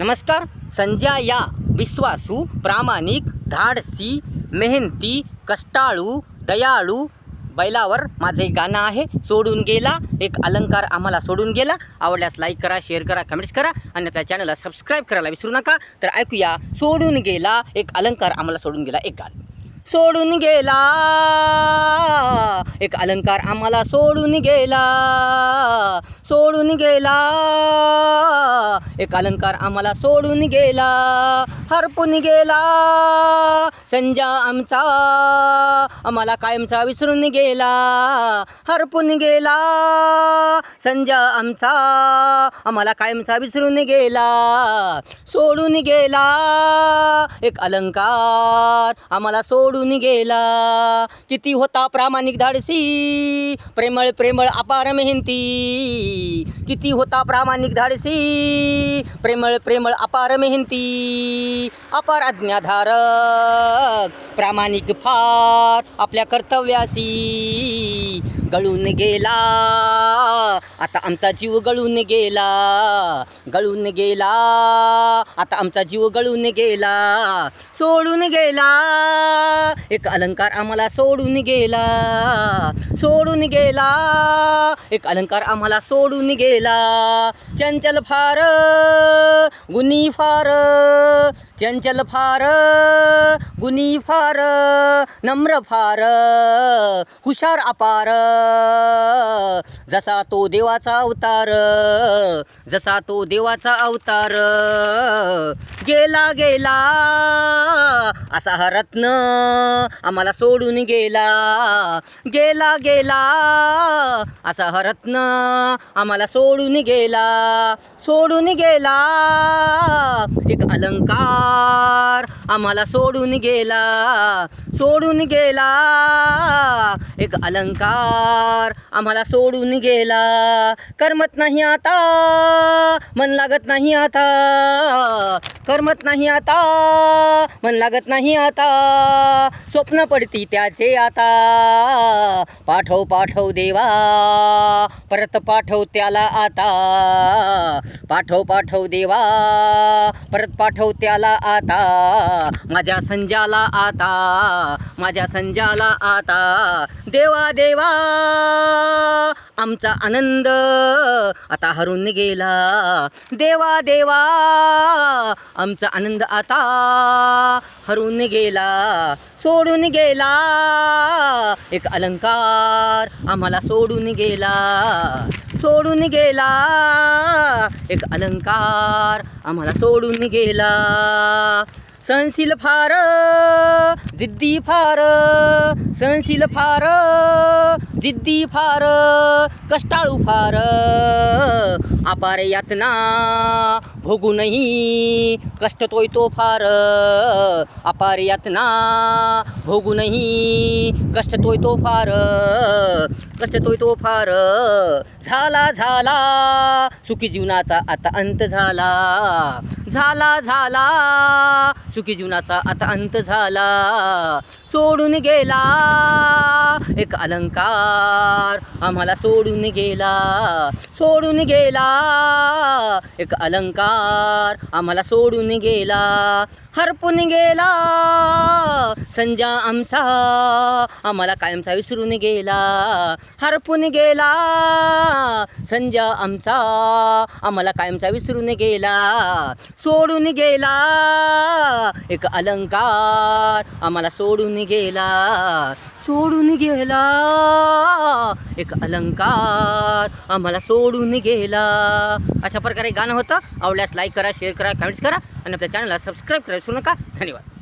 नमस्कार संजय या विश्वासू प्रामाणिक धाडसी मेहनती कष्टाळू दयाळू बैलावर माझं एक गाणं आहे सोडून गेला. एक अलंकार आम्हाला सोडून गेला. आवडल्यास लाईक करा शेअर करा कमेंट्स करा. आणि आपल्या चॅनलला सबस्क्राईब करायला विसरू नका. तर ऐकूया सोडून गेला एक अलंकार आम्हाला सोडून गेला एक गाणं. सोडून गेला. एक अलंकार आम्हाला सोडून गेला. सोडून गेला. एक अलंकार आम्हाला सोडून गेला. हरपून गेला. संजा आमचा आम्हाला कायमचा विसरून गेला. हरपून गेला. संजा आमचा आम्हाला कायमचा विसरून गेला. सोडून गेला. एक अलंकार आम्हाला सोडून गेला. किती होता प्रामाणिक धाडसी. प्रेमळ प्रेमळ अपार मेहनती. किती होता प्रामाणिक धाडसी. प्रेमळ प्रेमळ अपार मेहनती. अपार आज्ञाधारक. प्रामाणिक फार आपल्या कर्तव्यासी. गळून गेला. आता आमचा जीव गळून गेला. गळून गेला. आता आमचा जीव गळून गेला. सोडून गेला. एक अलंकार आम्हाला सोडून गेला. सोडून गेला. एक अलंकार आम्हाला सोडून गेला. चंचल फार गुनी फार. चंचल फार गुनी फार. नम्र फार हुशार अपार. जसा तो देवाचा अवतार जसा तो देवाचा अवतार गेला गेला. असा हा रत्न आम्हाला सोडून गेला. गेला गेला. असा हा रत्न आम्हाला सोडून गेला. सोडून गेला. एक अलंकार आम्हाला सोडून गेला. सोडून गेला. एक अलंकार आम्हाला सोडून गेला. करमत नाही आता मन लागत नाही आता. करमत नाही आता मन लागत नाही आता. स्वप्न पडती त्याचे आता. पाठव पाठव देवा. परत पाठव त्याला आता. पाठव पाठव देवा. परत पाठव त्याला आता. माझ्या संजाला आता. आता. माझ्या संजाला आता. देवा देवा. आमचा आनंद आता हरून गेला. देवा देवा. आमचा आनंद आता हरून गेला. सोडून गेला. एक अलंकार आम्हाला सोडून गेला. सोडून गेला. एक अलंकार आम्हाला सोडून गेला. सहनशील फार जिद्दी फार सहनशील फार जिद्दी फार कष्टाळू फार. अपार यातना भोगूनही कष्ट तोय तो फार. अपार यातना भोगूनही कष्ट तोय तो फार. कष्ट तोय तो फार. झाला झाला सुखी जीवनाचा आता अंत झाला. झाला झाला सुखी जीवनाचा आता अंत झाला. सोडून गेला एक अलंकार. आम्हाला सोडून गेला. सोडून गेला एक अलंकार. आम्हाला सोडून गेला. हरपून गेला. संजा आमचा. आम्हाला कायमचा विसरून गेला. हरपून गेला. संजा आमचा. आम्हाला कायमचा विसरून गेला. सोडून गेला. एक अलंकार आम्हाला सोडून गेला सोडून गेला. एक अलंकार आम्हाला सोडून गेला. अशा प्रकारे गाणं होतं. आवडल्यास लाईक करा शेअर करा कमेंट्स करा. आणि आपल्या चॅनलला सबस्क्राईब करा नका. धन्यवाद.